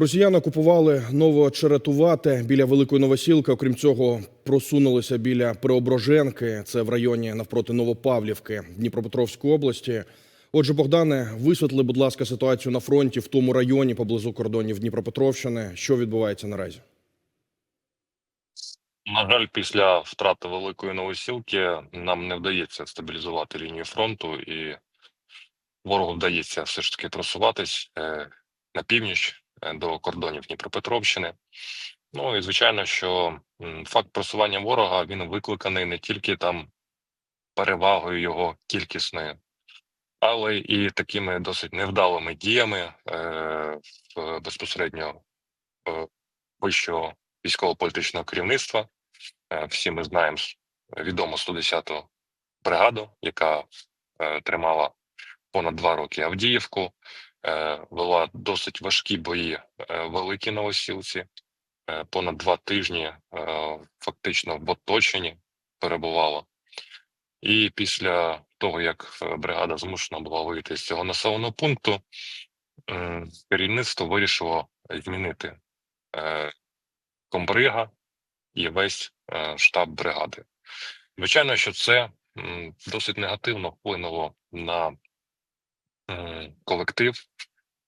Росіяни окупували Новочеретувате біля Великої Новосілки. Окрім цього, просунулися біля Преображенки, це в районі навпроти Новопавлівки Дніпропетровської області. Отже, Богдане, висветли, будь ласка, ситуацію на фронті в тому районі поблизу кордонів Дніпропетровщини. Що відбувається наразі? На жаль, після втрати великої новосілки нам не вдається стабілізувати лінію фронту, і ворогу вдається все ж таки просуватись е, на північ до кордонів Дніпропетровщини. Ну і звичайно, що факт просування ворога він викликаний не тільки там перевагою його кількісною, але і такими досить невдалими діями е, безпосередньо е, вищого військово-політичного керівництва. Е, Всі ми знаємо відому 110-ту бригаду, яка е, тримала понад два роки Авдіївку, е, вела досить важкі бої е, в Великій Новосілці. Е, понад два тижні е, фактично в оточенні перебувала. І після того, як бригада змушена була вийти з цього населеного пункту, керівництво вирішило змінити комбрига і весь штаб бригади. Звичайно, що це досить негативно вплинуло на колектив,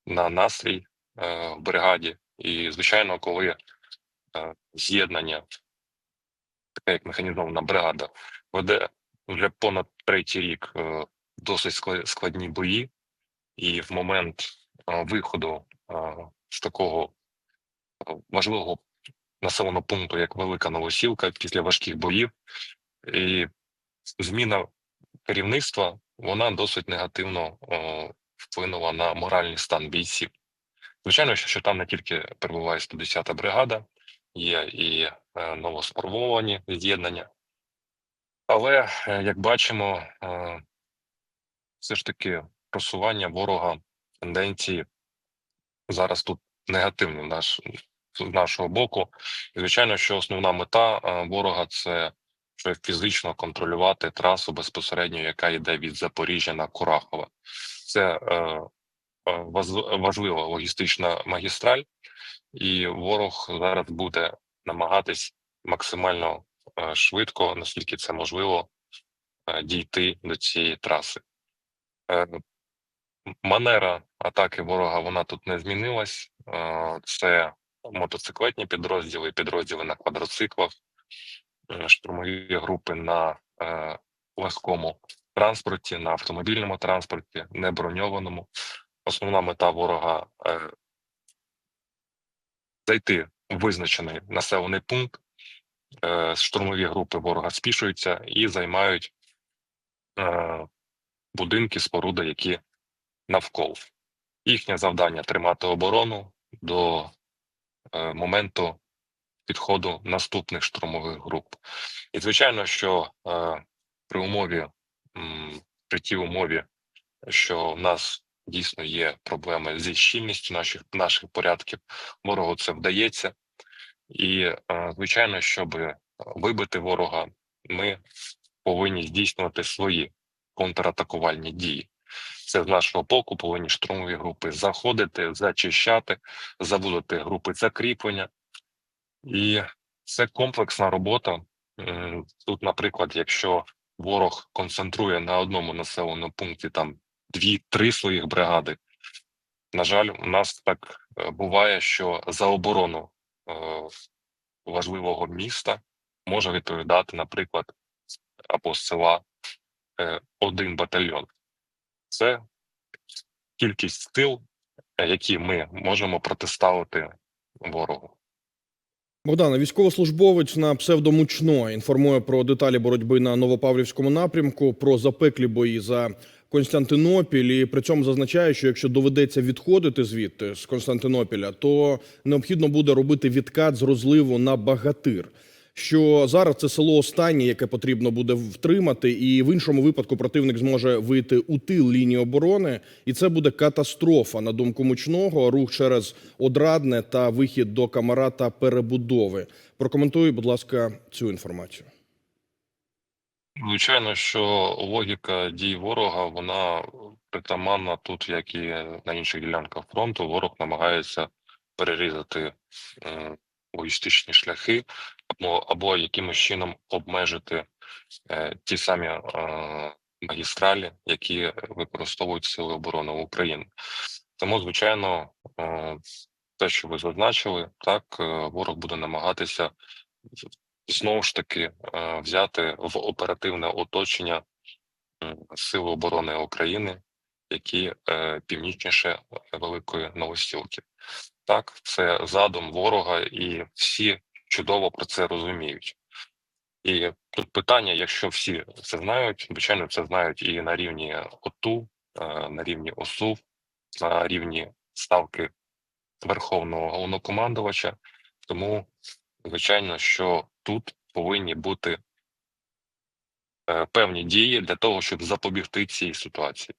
на настрій е, в бригаді. І, звичайно, коли е, з'єднання, таке як механізована бригада, веде вже понад третій рік е, досить складні бої, і в момент виходу з такого важливого населеного пункту, як Велика Новосілка, після важких боїв, і зміна керівництва вона досить негативно е, вплинула на моральний стан бійців. Звичайно, що, там не тільки перебуває 110-та бригада, є і е, з'єднання. Але, е, як бачимо, е, все ж таки просування ворога тенденції зараз тут негативні наш, з нашого боку. Звичайно, що основна мета ворога це щоб фізично контролювати трасу безпосередньо, яка йде від Запоріжжя на Курахове. Це е, е, важлива логістична магістраль, і ворог зараз буде намагатись максимально е, швидко, наскільки це можливо, е, дійти до цієї траси. Манера атаки ворога вона тут не змінилась. Це мотоциклетні підрозділи, підрозділи на квадроциклах, штурмові групи на е, легкому транспорті, на автомобільному транспорті, не броньованому. Основна мета ворога е, зайти в визначений населений пункт. Е, штурмові групи ворога спішуються і займають е, будинки, споруди, які навколо. Їхнє завдання тримати оборону до е, моменту підходу наступних штурмових груп. І звичайно, що е, при умові, м, при тій умові, що в нас дійсно є проблеми зі щільністю наших наших порядків, ворогу це вдається. І е, звичайно, щоб вибити ворога, ми повинні здійснювати свої контратакувальні дії. Це з нашого боку повинні штурмові групи заходити, зачищати, заводити групи закріплення. І це комплексна робота. Тут, наприклад, якщо ворог концентрує на одному населеному пункті там дві-три своїх бригади, на жаль, у нас так е, буває, що за оборону е, важливого міста може відповідати, наприклад, або з села е, один батальйон. Це кількість сил, е, які ми можемо протиставити ворогу. Богдане, військовослужбовець на псевдомучно інформує про деталі боротьби на Новопавлівському напрямку, про запеклі бої за Константинопіль. І при цьому зазначає, що якщо доведеться відходити звідти з Константинопіля, то необхідно буде робити відкат з розливу на Багатир. Що зараз це село останнє, яке потрібно буде втримати, і в іншому випадку противник зможе вийти у тил лінії оборони, і це буде катастрофа на думку мучного. Рух через одрадне та вихід до камара та перебудови. Прокоментуй, будь ласка, цю інформацію. Звичайно, що логіка дій ворога вона притаманна тут, як і на інших ділянках фронту. Ворог намагається перерізати м, логістичні шляхи, або, або якимось чином обмежити е, ті самі е, магістралі, які використовують Сили оборони України. Тому, звичайно, е, те, що ви зазначили, так е, ворог буде намагатися знову ж таки е, взяти в оперативне оточення м, Сили оборони України, які е, північніше Великої Новосілки. Так, це задум ворога, і всі чудово про це розуміють. І тут питання, якщо всі це знають, звичайно, це знають і на рівні ОТУ, е, на рівні ОСУ, на рівні ставки Верховного головнокомандувача. Тому, звичайно, що тут повинні бути е, певні дії для того, щоб запобігти цій ситуації.